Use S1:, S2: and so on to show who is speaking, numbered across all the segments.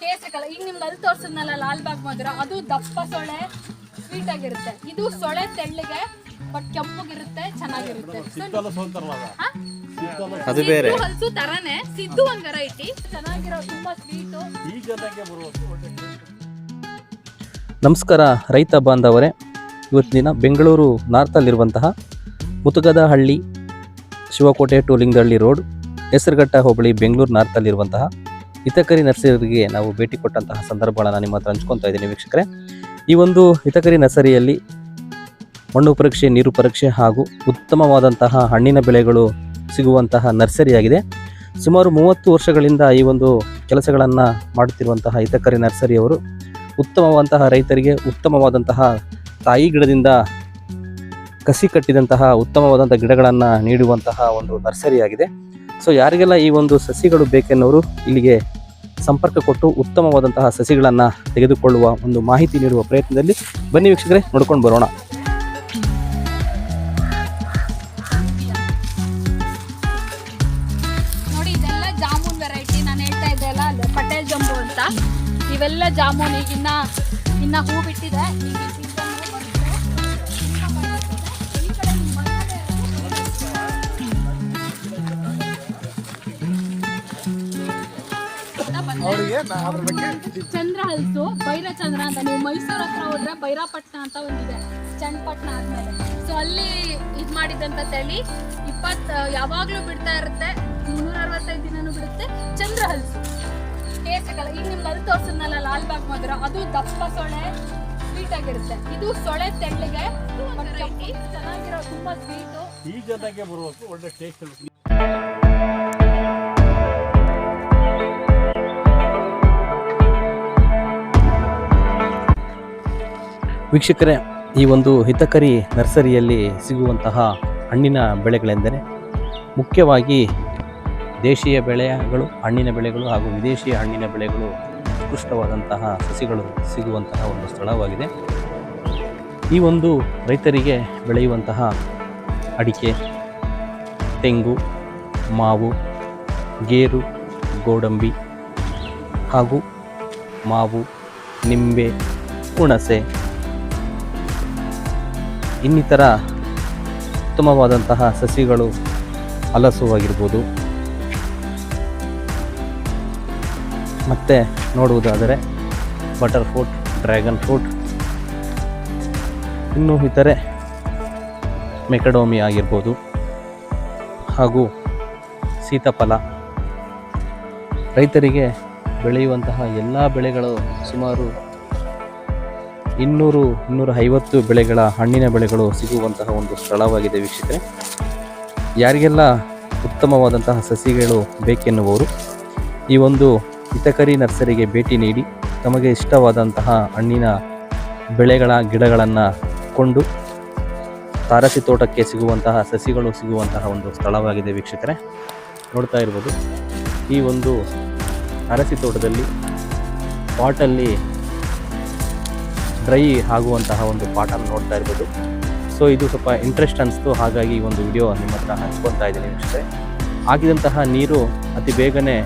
S1: ಕೇಸರಿ ಈಗ ನಿಮ್ಗೆ ಅಲ್ಲಿ ತೋರ್ಸದ್ನಲ್ಲ ಲಾಲ್ಬಾಗ್ ಮಧುರ ಅದು ದಪ್ಪ ಸೊಳೆ ಸ್ವೀಟ್ ಆಗಿರುತ್ತೆ. ಇದು ಸೊಳೆ ತೆಳ್ಳಗೆ ಬಟ್ ಕೆಂಪಗಿರುತ್ತೆ ಚೆನ್ನಾಗಿರುತ್ತೆ?
S2: ಅದು? ಬೇರೆ
S1: ಸಿದ್ದು ಹಲ್ಸು ತರಾನೇ ಸಿದ್ದು ಒಂದ್ ವೆರೈಟಿ ಚೆನ್ನಾಗಿರೋ ತುಂಬಾ ಸ್ವೀಟು
S2: ನಮಸ್ಕಾರ ರೈತ ಬಾಂಧವರೇ. ಇವತ್ತಿನ ದಿನ ಬೆಂಗಳೂರು ನಾರ್ತಲ್ಲಿರುವಂತಹ ಮುತುಗದಹಳ್ಳಿ ಶಿವಕೋಟೆ ಟು ಲಿಂಗದಹಳ್ಳಿ ರೋಡ್ ಹೆಸರುಘಟ್ಟ ಹೋಬಳಿ ಬೆಂಗಳೂರು ನಾರ್ತಲ್ಲಿರುವಂತಹ ಹಿತಕರಿ ನರ್ಸರಿಗೆ ನಾವು ಭೇಟಿ ಕೊಟ್ಟಂತಹ ಸಂದರ್ಭಗಳನ್ನು ನಿಮ್ಮ ಹತ್ರ ಹಂಚ್ಕೊತಾ ಇದ್ದೀನಿ ವೀಕ್ಷಕರೇ. ಈ ಒಂದು ಹಿತಕರಿ ನರ್ಸರಿಯಲ್ಲಿ ಮಣ್ಣು ಪರೀಕ್ಷೆ, ನೀರು ಪರೀಕ್ಷೆ ಹಾಗೂ ಉತ್ತಮವಾದಂತಹ ಹಣ್ಣಿನ ಬೆಳೆಗಳು ಸಿಗುವಂತಹ ನರ್ಸರಿಯಾಗಿದೆ. ಸುಮಾರು ಮೂವತ್ತು ವರ್ಷಗಳಿಂದ ಈ ಒಂದು ಕೆಲಸಗಳನ್ನು ಮಾಡುತ್ತಿರುವಂತಹ ಹಿತಕರಿ ನರ್ಸರಿಯವರು ಉತ್ತಮವಾದಂತಹ ರೈತರಿಗೆ ಉತ್ತಮವಾದಂತಹ ತಾಯಿ ಗಿಡದಿಂದ ಕಸಿ ಕಟ್ಟಿದಂತಹ ಉತ್ತಮವಾದಂಥ ಗಿಡಗಳನ್ನು ನೀಡುವಂತಹ ಒಂದು ನರ್ಸರಿಯಾಗಿದೆ. ಸೊ ಯಾರಿಗೆಲ್ಲ ಈ ಒಂದು ಸಸಿಗಳು ಬೇಕೆನ್ನೋರು ಇಲ್ಲಿಗೆ ಸಂಪರ್ಕ ಕೊಟ್ಟು ಉತ್ತಮವಾದಂತಹ ಸಸಿಗಳನ್ನು ತೆಗೆದುಕೊಳ್ಳುವ ಒಂದು ಮಾಹಿತಿ ನೀಡುವ ಪ್ರಯತ್ನದಲ್ಲಿ ಬನ್ನಿ ವೀಕ್ಷಕರೇ, ನೋಡ್ಕೊಂಡು ಬರೋಣ.
S1: ಇವೆಲ್ಲ ಜಾಮೂನ್ ಈಗಿನ್ನ ಇನ್ನ ಹೂ ಬಿಟ್ಟಿದೆ ಚಂದ್ರ ಹಲ್ಸು ಭೈರಚಂದ್ರ ಅಂತ ನೀವು ಮೈಸೂರು ಹತ್ರ ಹೋದ್ರೆ ಬೈರಾಪಟ್ಟಣ ಅಂತ ಒಂದಿದೆ ಚನ್ನಪಟ್ಟಣ ಆದ್ಮೇಲೆ. ಸೊ ಅಲ್ಲಿ ಇದ್ ಮಾಡಿದಂತ ತಳಿ ಇಪ್ಪತ್ ಯಾವಾಗ್ಲೂ ಬಿಡ್ತಾ ಇರುತ್ತೆ ಮುನ್ನೂರ ಅರವತ್ತೈದು ದಿನನೂ ಬಿಡುತ್ತೆ ಚಂದ್ರ ಹಲ್ಸು ಕೇಸಗಳ ಈಗ ನಿಮ್ಗೆ ಅದು ತೋರ್ಸದ್ನಲ್ಲ ಲಾಲ್ಬಾಗ್ ಮಧುರ ಅದು ದಪ್ಪ ಸೊಳೆ ಸ್ವೀಟ್ ಆಗಿರುತ್ತೆ. ಇದು ಸೊಳೆ ತೆಳ್ಳಿಗೆ ಚೆನ್ನಾಗಿರೋ ತುಂಬಾ ಸ್ವೀಟು
S3: ಜೊತೆಗೆ ಬರಬೇಕು ಒಳ್ಳೆ ಟೇಸ್ಟ್
S2: ವೀಕ್ಷಕರೇ, ಈ ಒಂದು ಹಿತಕರಿ ನರ್ಸರಿಯಲ್ಲಿ ಸಿಗುವಂತಹ ಹಣ್ಣಿನ ಬೆಳೆಗಳೆಂದರೆ, ಮುಖ್ಯವಾಗಿ ದೇಶೀಯ ಬೆಳೆಗಳು, ಹಣ್ಣಿನ ಬೆಳೆಗಳು ಹಾಗೂ ವಿದೇಶಿಯ ಹಣ್ಣಿನ ಬೆಳೆಗಳು ಉತ್ಕೃಷ್ಟವಾದಂತಹ ಸಸಿಗಳು ಸಿಗುವಂತಹ ಒಂದು ಸ್ಥಳವಾಗಿದೆ. ಈ ಒಂದು ರೈತರಿಗೆ ಬೆಳೆಯುವಂತಹ ಅಡಿಕೆ, ತೆಂಗು, ಮಾವು, ಗೇರು, ಗೋಡಂಬಿ ಹಾಗೂ ಮಾವು, ನಿಂಬೆ, ಹುಣಸೆ ಇನ್ನಿತರ ಉತ್ತಮವಾದಂತಹ ಸಸಿಗಳು ಹಲಸು ಆಗಿರ್ಬೋದು. ಮತ್ತು ನೋಡುವುದಾದರೆ ಬಟರ್ ಫ್ರೂಟ್, ಡ್ರ್ಯಾಗನ್ ಫ್ರೂಟ್, ಇನ್ನೂ ಇತರೆ ಮೆಕಡೋಮಿ ಆಗಿರ್ಬೋದು. ಹಾಗೂ ಸೀತಾಫಲ. ರೈತರಿಗೆ ಬೆಳೆಯುವಂತಹ ಎಲ್ಲ ಬೆಳೆಗಳು ಸುಮಾರು ಇನ್ನೂರು ಇನ್ನೂರ ಐವತ್ತು ಬೆಳೆಗಳ ಹಣ್ಣಿನ ಬೆಳೆಗಳು ಸಿಗುವಂತಹ ಒಂದು ಸ್ಥಳವಾಗಿದೆ ವೀಕ್ಷಕರೆ. ಯಾರಿಗೆಲ್ಲ ಉತ್ತಮವಾದಂತಹ ಸಸಿಗಳು ಬೇಕೆನ್ನುವವರು, ಈ ಒಂದು ಹಿತಕರಿ ನರ್ಸರಿಗೆ ಭೇಟಿ ನೀಡಿ ತಮಗೆ ಇಷ್ಟವಾದಂತಹ ಹಣ್ಣಿನ ಬೆಳೆಗಳ ಗಿಡಗಳನ್ನು ಕೊಂಡು ತಾರಸಿ ತೋಟಕ್ಕೆ ಸಿಗುವಂತಹ ಸಸಿಗಳು ಸಿಗುವಂತಹ ಒಂದು ಸ್ಥಳವಾಗಿದೆ ವೀಕ್ಷಕರೇ. ನೋಡ್ತಾ ಇರ್ಬೋದು, ಈ ಒಂದು ಅರಸಿ ತೋಟದಲ್ಲಿ ಪಾಟಲ್ಲಿ ಡ್ರೈ ಆಗುವಂತಹ ಒಂದು ಪಾಟನ್ನು ನೋಡ್ತಾ ಇರ್ಬೋದು. ಸೊ ಇದು ಸ್ವಲ್ಪ ಇಂಟ್ರೆಸ್ಟ್ ಅನಿಸ್ತು, ಹಾಗಾಗಿ ಈ ಒಂದು ವಿಡಿಯೋ ನಿಮ್ಮ ಹತ್ರ ಹಂಚ್ಕೊತಾ ಇದ್ದೀನಿ ಅಷ್ಟೇ. ಆಗಿದಂತಹ ನೀರು ಅತಿ ಬೇಗನೆ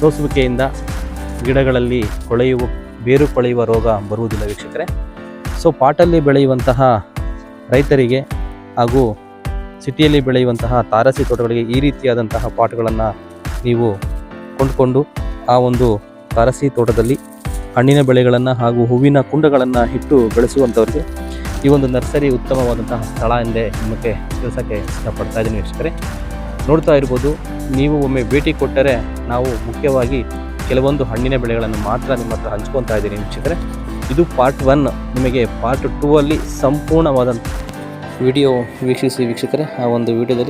S2: ಸೋಸುವಿಕೆಯಿಂದ ಗಿಡಗಳಲ್ಲಿ ಕೊಳೆಯುವ, ಬೇರು ಕೊಳೆಯುವ ರೋಗ ಬರುವುದಿಲ್ಲ ವೀಕ್ಷಕರೆ. ಸೊ ಪಾಟಲ್ಲಿ ಬೆಳೆಯುವಂತಹ ರೈತರಿಗೆ ಹಾಗೂ ಸಿಟಿಯಲ್ಲಿ ಬೆಳೆಯುವಂತಹ ತಾರಸಿ ತೋಟಗಳಿಗೆ ಈ ರೀತಿಯಾದಂತಹ ಪಾಟ್ಗಳನ್ನು ನೀವು ಕೊಂಡುಕೊಂಡು ಆ ಒಂದು ತಾರಸಿ ತೋಟದಲ್ಲಿ ಹಣ್ಣಿನ ಬೆಳೆಗಳನ್ನು ಹಾಗೂ ಹೂವಿನ ಕುಂಡಗಳನ್ನು ಇಟ್ಟು ಬೆಳೆಸುವಂಥವ್ರಿಗೆ ಈ ಒಂದು ನರ್ಸರಿ ಉತ್ತಮವಾದಂತಹ ಸ್ಥಳ ಎಂದೇ ನಿಮಗೆ ಕೆಲಸಕ್ಕೆ ಇಷ್ಟಪಡ್ತಾ ಇದ್ದೀನಿ ವೀಕ್ಷಕರೇ. ನೋಡ್ತಾ ಇರ್ಬೋದು, ನೀವು ಒಮ್ಮೆ ಭೇಟಿ ಕೊಟ್ಟರೆ ನಾವು ಮುಖ್ಯವಾಗಿ ಕೆಲವೊಂದು ಹಣ್ಣಿನ ಬೆಳೆಗಳನ್ನು ಮಾತ್ರ ನಿಮ್ಮ ಹತ್ರ ಹಂಚ್ಕೊತಾ ಇದ್ದೀನಿ ವೀಕ್ಷಕರೇ. ಇದು ಪಾರ್ಟ್ ಒನ್ ನಿಮಗೆ ಪಾರ್ಟ್ ಟೂ ಅಲ್ಲಿ ಸಂಪೂರ್ಣವಾದಂಥ ವಿಡಿಯೋ ವೀಕ್ಷಿಸಿ ವೀಕ್ಷಕರೇ, ಆ ಒಂದು ವಿಡಿಯೋದಲ್ಲಿ